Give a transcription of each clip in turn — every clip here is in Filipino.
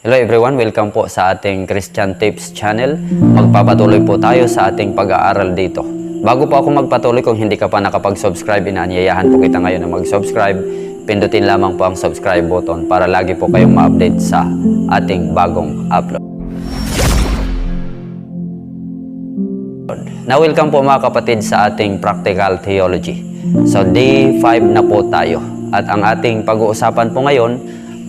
Hello everyone, welcome po sa ating Christian Tips channel. Magpapatuloy po tayo sa ating pag-aaral dito. Bago po ako magpatuloy, kung hindi ka pa nakapag-subscribe, inaanyayahan po kita ngayon na mag-subscribe. Pindutin lamang po ang subscribe button para lagi po kayong ma-update sa ating bagong upload. Na welcome po mga kapatid sa ating practical theology. So day 5 na po tayo. At ang ating pag-uusapan po ngayon,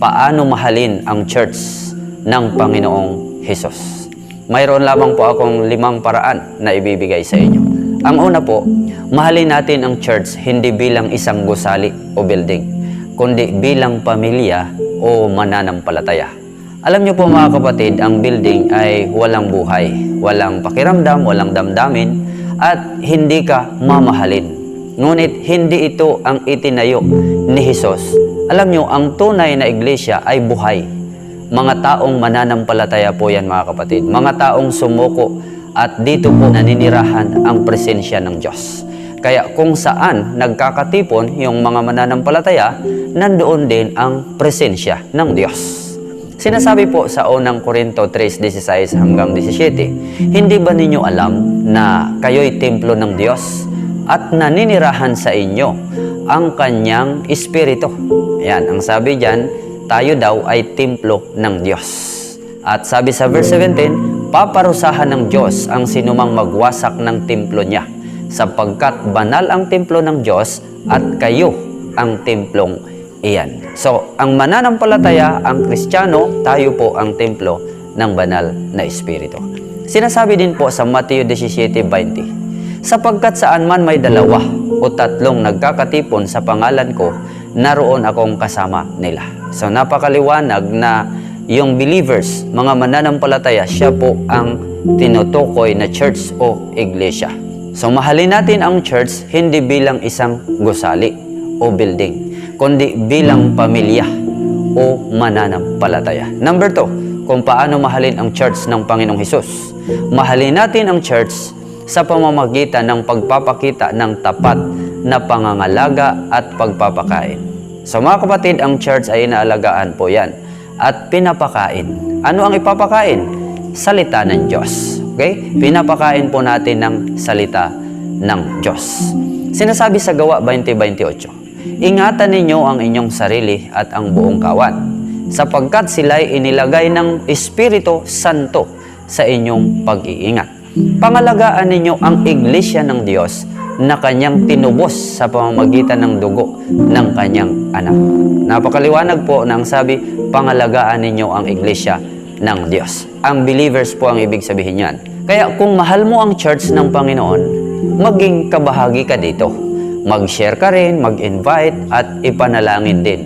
paano mahalin ang church ng Panginoong Hesus. Mayroon lamang po akong limang paraan na ibibigay sa inyo. Ang una po, mahalin natin ang church hindi bilang isang gusali o building, kundi bilang pamilya o mananampalataya. Alam niyo po mga kapatid, ang building ay walang buhay, walang pakiramdam, walang damdamin, at hindi ka mamahalin. Ngunit hindi ito ang itinayo ni Hesus. Alam niyo, ang tunay na iglesia ay buhay. Mga taong mananampalataya po yan mga kapatid. Mga taong sumuko at dito po naninirahan ang presensya ng Diyos. Kaya kung saan nagkakatipon yung mga mananampalataya, nandoon din ang presensya ng Diyos. Sinasabi po sa unang Korinto 3:16 hanggang 17, hindi ba ninyo alam na kayo'y templo ng Diyos at naninirahan sa inyo ang kanyang espiritu? Yan, ang sabi diyan, tayo daw ay templo ng Diyos. At sabi sa verse 17, paparusahan ng Diyos ang sinumang magwasak ng templo niya, sapagkat banal ang templo ng Diyos at kayo ang templong iyan. So, ang mananampalataya, ang Kristiyano, tayo po ang templo ng banal na Espiritu. Sinasabi din po sa Mateo 17.20, Sapagkat saan man may dalawa o tatlong nagkakatipon sa pangalan ko, naroon akong kasama nila. So napakaliwanag na yung believers, mga mananampalataya, siya po ang tinutukoy na church o iglesia. So mahalin natin ang church hindi bilang isang gusali o building, kundi bilang pamilya o mananampalataya. Number two, kung paano mahalin ang church ng Panginoong Hesus. Mahalin natin ang church sa pamamagitan ng pagpapakita ng tapat na pangangalaga at pagpapakain. So mga kapatid, ang church ay inaalagaan po yan at pinapakain. Ano ang ipapakain? Salita ng Diyos. Okay? Pinapakain po natin ng salita ng Diyos. Sinasabi sa Gawa 20.28, Ingatan ninyo ang inyong sarili at ang buong kawan, sapagkat sila'y inilagay ng Espiritu Santo sa inyong pag-iingat. Pangalagaan ninyo ang iglesia ng Diyos na kanyang tinubos sa pamamagitan ng dugo ng kanyang anak. Napakaliwanag po na ang sabi, pangalagaan ninyo ang iglesia ng Diyos. Ang believers po ang ibig sabihin yan. Kaya kung mahal mo ang church ng Panginoon, maging kabahagi ka dito. Mag-share ka rin, mag-invite at ipanalangin din.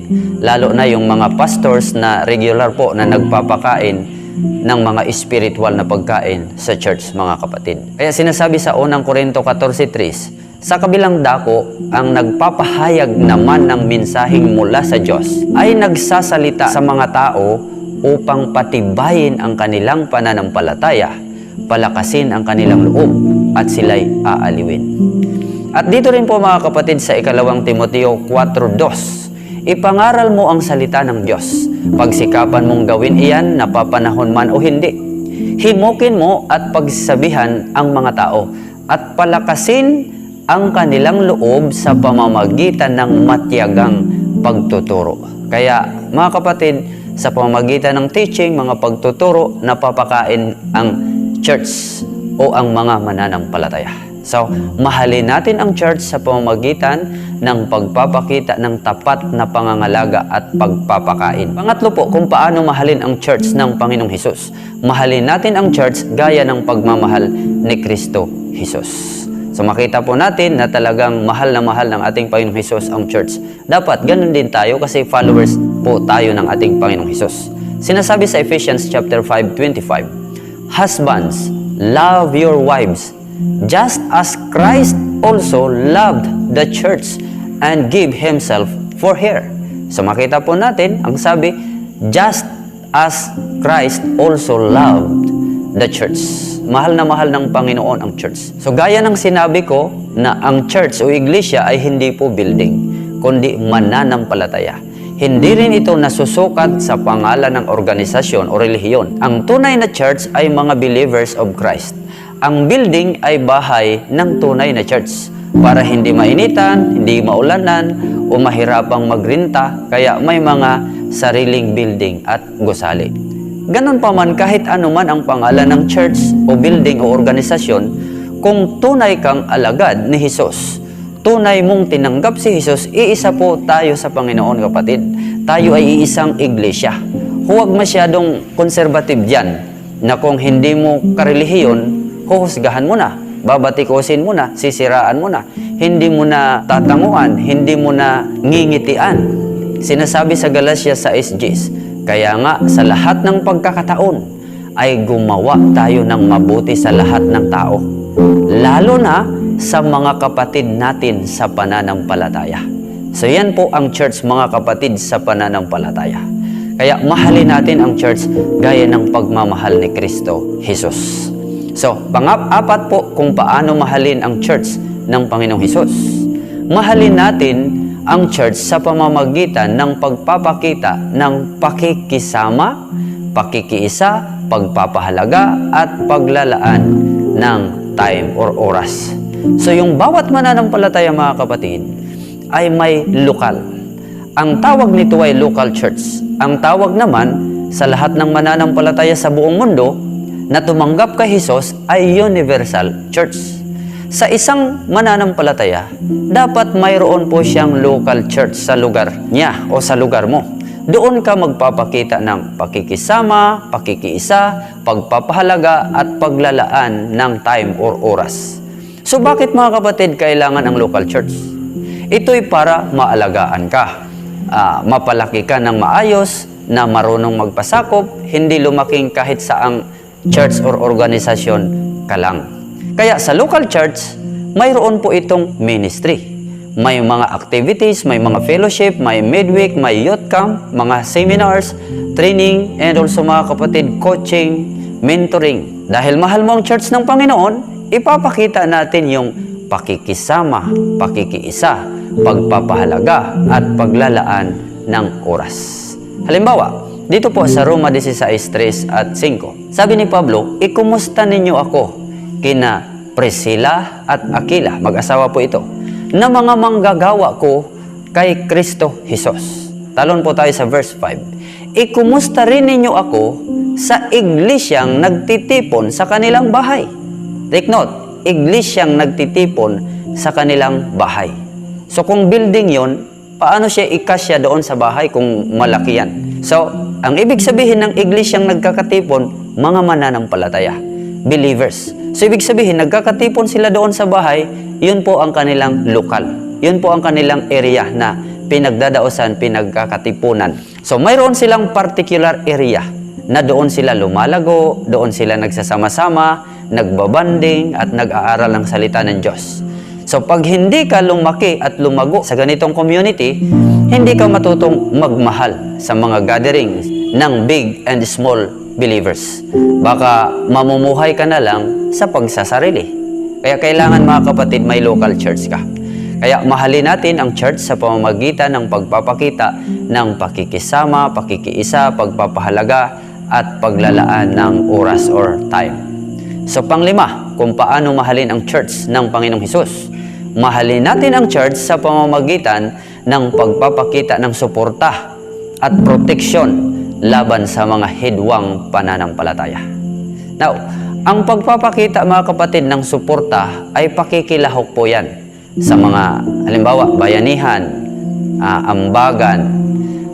Lalo na yung mga pastors na regular po na nagpapakain ng mga spiritual na pagkain sa church, mga kapatid. Kaya sinasabi sa unang Korinto 14.3, sa kabilang dako, ang nagpapahayag naman ng mensaheng mula sa Diyos ay nagsasalita sa mga tao upang patibayin ang kanilang pananampalataya, palakasin ang kanilang loob, at sila'y aaliwin. At dito rin po mga kapatid sa ikalawang Timoteo 4.2, ipangaral mo ang salita ng Diyos. Pagsikapan mong gawin iyan, napapanahon man o hindi. Himukin mo at pagsabihan ang mga tao at palakasin ang kanilang loob sa pamamagitan ng matyagang pagtuturo. Kaya mga kapatid, sa pamamagitan ng teaching, mga pagtuturo, napapakain ang church o ang mga mananampalataya. So, mahalin natin ang church sa pamamagitan ng pagpapakita ng tapat na pangangalaga at pagpapakain. Pangatlo po, kung paano mahalin ang church ng Panginoong Hesus. Mahalin natin ang church gaya ng pagmamahal ni Kristo Hesus. So makita po natin na talagang mahal na mahal ng ating Panginoong Hesus ang church. Dapat ganun din tayo kasi followers po tayo ng ating Panginoong Hesus. Sinasabi sa Ephesians chapter 5:25, Husbands, love your wives just as Christ also loved the church and gave himself for her. So makita po natin, ang sabi, just as Christ also loved the church. Mahal na mahal ng Panginoon ang church. So gaya ng sinabi ko na ang church o iglesia ay hindi po building, kundi mananampalataya. Hindi rin ito nasusukat sa pangalan ng organisasyon o relihiyon. Ang tunay na church ay mga believers of Christ. Ang building ay bahay ng tunay na church para hindi mainitan, hindi maulanan o mahirapang magrinta kaya may mga sariling building at gusali. Ganon pa man kahit anuman ang pangalan ng church o building o organisasyon, kung tunay kang alagad ni Jesus, tunay mong tinanggap si Jesus, iisa po tayo sa Panginoon kapatid. Tayo ay iisang iglesia. Huwag masyadong konservative dyan na kung hindi mo karelihiyon, huhusgahan mo na, babatikusin mo na, sisiraan mo na, hindi mo na tatanguan, hindi mo na ngingitian. Sinasabi sa Galatia sa SGs, kaya nga sa lahat ng pagkakataon ay gumawa tayo ng mabuti sa lahat ng tao. Lalo na sa mga kapatid natin sa pananampalataya. So yan po ang church mga kapatid sa pananampalataya. Kaya mahalin natin ang church gaya ng pagmamahal ni Kristo Jesus. So, pang-apat po kung paano mahalin ang church ng Panginoong Hesus. Mahalin natin ang church sa pamamagitan ng pagpapakita ng pakikisama, pakikiisa, pagpapahalaga at paglalaan ng time or oras. So yung bawat mananampalataya mga kapatid ay may lokal. Ang tawag nito ay local church. Ang tawag naman sa lahat ng mananampalataya sa buong mundo na tumanggap kay Jesus ay universal church. Sa isang mananampalataya, dapat mayroon po siyang local church sa lugar niya o sa lugar mo. Doon ka magpapakita ng pakikisama, pakikiisa, pagpapahalaga at paglalaan ng time or oras. So bakit mga kapatid kailangan ang local church? Ito'y para maalagaan ka, ah, mapalaki ka ng maayos, na marunong magpasakop, hindi lumaking kahit saang church or organisasyon ka lang. Kaya sa local church, mayroon po itong ministry. May mga activities, may mga fellowship, may midweek, may youth camp, mga seminars, training, and also mga kapatid, coaching, mentoring. Dahil mahal mo ang church ng Panginoon, ipapakita natin yung pakikisama, pakikiisa, pagpapahalaga, at paglalaan ng oras. Halimbawa, dito po sa Roma 16.3 at 5, sabi ni Pablo, ikumusta ninyo ako kina Priscilla at Aquila, mag-asawa po ito, na mga manggagawa ko kay Kristo Jesus. Talon po tayo sa verse 5. Ikumusta rin ninyo ako sa iglesyang nagtitipon sa kanilang bahay. Take note, iglesyang nagtitipon sa kanilang bahay. So kung building yon, paano siya ikasya doon sa bahay kung malaki yan? So, ang ibig sabihin ng iglesyang nagkakatipon, mga mananampalataya, believers. So, ibig sabihin, nagkakatipon sila doon sa bahay, yun po ang kanilang lokal. Yun po ang kanilang area na pinagdadaosan, pinagkakatipunan. So, mayroon silang particular area na doon sila lumalago, doon sila nagsasama-sama, nagbabanding at nag-aaral ng salita ng Diyos. So pag hindi ka lumaki at lumago sa ganitong community, hindi ka matutong magmahal sa mga gatherings ng big and small believers. Baka mamumuhay ka na lang sa pagsasarili. Kaya kailangan mga kapatid may local church ka. Kaya mahalin natin ang church sa pamamagitan ng pagpapakita ng pakikisama, pakikiisa, pagpapahalaga at paglalaan ng oras or time. So panglima, kung paano mahalin ang church ng Panginoong Hesus. Mahalin natin ang church sa pamamagitan ng pagpapakita ng suporta at proteksyon laban sa mga hidwang pananampalataya. Now, ang pagpapakita mga kapatid ng suporta ay pakikilahok po yan sa mga halimbawa bayanihan, ah, ambagan,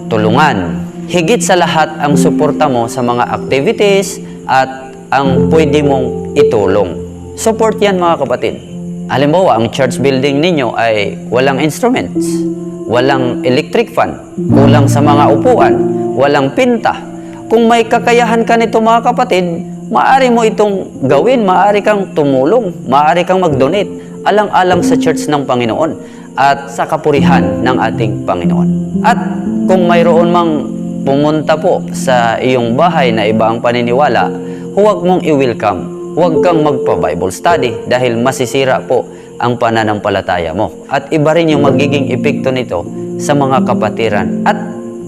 tulungan. Higit sa lahat ang suporta mo sa mga activities at ang pwede mong itulong. Support yan mga kapatid. Halimbawa, ang church building ninyo ay walang instruments, walang electric fan, kulang sa mga upuan, walang pinta. Kung may kakayahan ka nito mga kapatid, maaari mo itong gawin, maaari kang tumulong, maaari kang mag-donate, alang-alang sa church ng Panginoon at sa kapurihan ng ating Panginoon. At kung mayroon mang pumunta po sa iyong bahay na iba ang paniniwala, huwag mong i-welcome. Huwag kang magpa-Bible study dahil masisira po ang pananampalataya mo. At iba rin yung magiging epekto nito sa mga kapatiran. At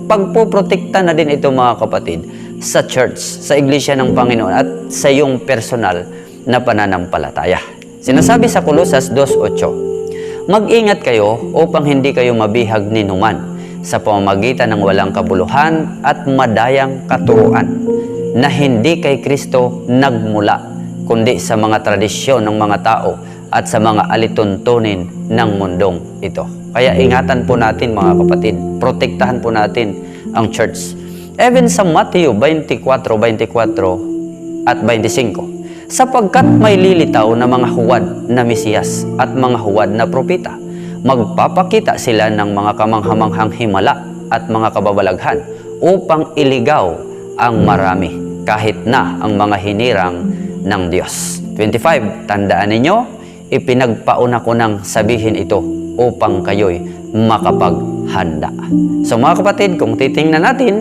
pagpoprotekta na din ito mga kapatid sa church, sa iglesia ng Panginoon at sa iyong personal na pananampalataya. Sinasabi sa Kolosas 2.8, Mag-ingat kayo upang hindi kayo mabihag ni numan sa pamamagitan ng walang kabuluhan at madayang katuruan na hindi kay Kristo nagmula kundi sa mga tradisyon ng mga tao at sa mga alituntunin ng mundong ito. Kaya ingatan po natin mga kapatid, protektahan po natin ang church. Even sa Matthew 24, 24 at 25, sapagkat may lilitaw na mga huwad na Mesiyas at mga huwad na propita, magpapakita sila ng mga kamanghamanghang himala at mga kababalaghan upang iligaw ang marami kahit na ang mga hinirang ng Diyos. 25, tandaan ninyo, ipinagpauna ko ng sabihin ito upang kayo'y makapaghanda. So mga kapatid, kung titingnan natin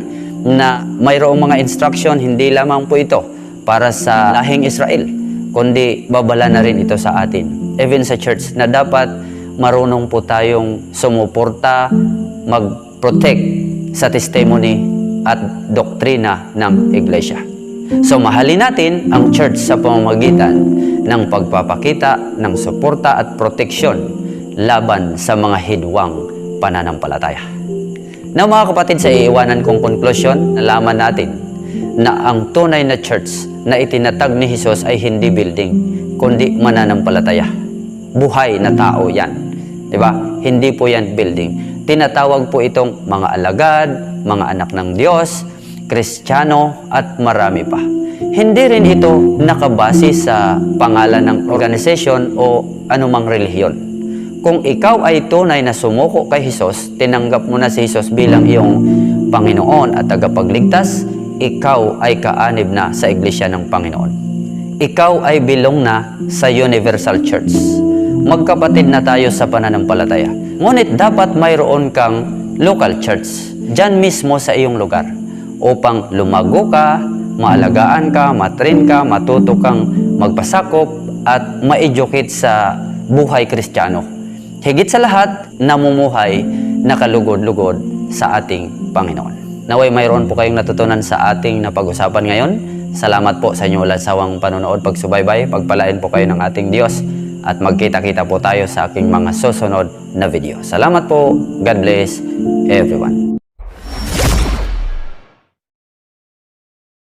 na mayroong mga instruction, hindi lamang po ito para sa lahing Israel, kundi babala na rin ito sa atin. Even sa church, na dapat marunong po tayong sumuporta, mag-protect sa testimony at doktrina ng iglesia. So mahalin natin ang church sa pamamagitan ng pagpapakita ng suporta at proteksyon laban sa mga hidwang pananampalataya. Na mga kapatid, sa iiwanan kong konklusyon, nalaman natin na ang tunay na church na itinatag ni Jesus ay hindi building, kundi mananampalataya. Buhay na tao yan. Di ba? Hindi po yan building. Tinatawag po itong mga alagad, mga anak ng Diyos, Kristiyano at marami pa. Hindi rin ito nakabase sa pangalan ng organization o anumang relihiyon. Kung ikaw ay tunay na sumuko kay Jesus, tinanggap mo na si Jesus bilang iyong Panginoon at tagapagligtas, ikaw ay kaanib na sa iglesia ng Panginoon. Ikaw ay bilong na sa Universal Church. Magkapatid na tayo sa pananampalataya. Ngunit dapat mayroon kang local church, dyan mismo sa iyong lugar, upang lumago ka, maalagaan ka, matrain ka, matuto kang magpasakop at ma-educate sa buhay kristyano. Higit sa lahat, namumuhay na kalugod-lugod sa ating Panginoon. Naway mayroon po kayong natutunan sa ating napag-usapan ngayon. Salamat po sa inyong walang sawang panonood, pagsubaybay, pagpalain po kayo ng ating Diyos at magkita-kita po tayo sa aking mga susunod na video. Salamat po. God bless everyone.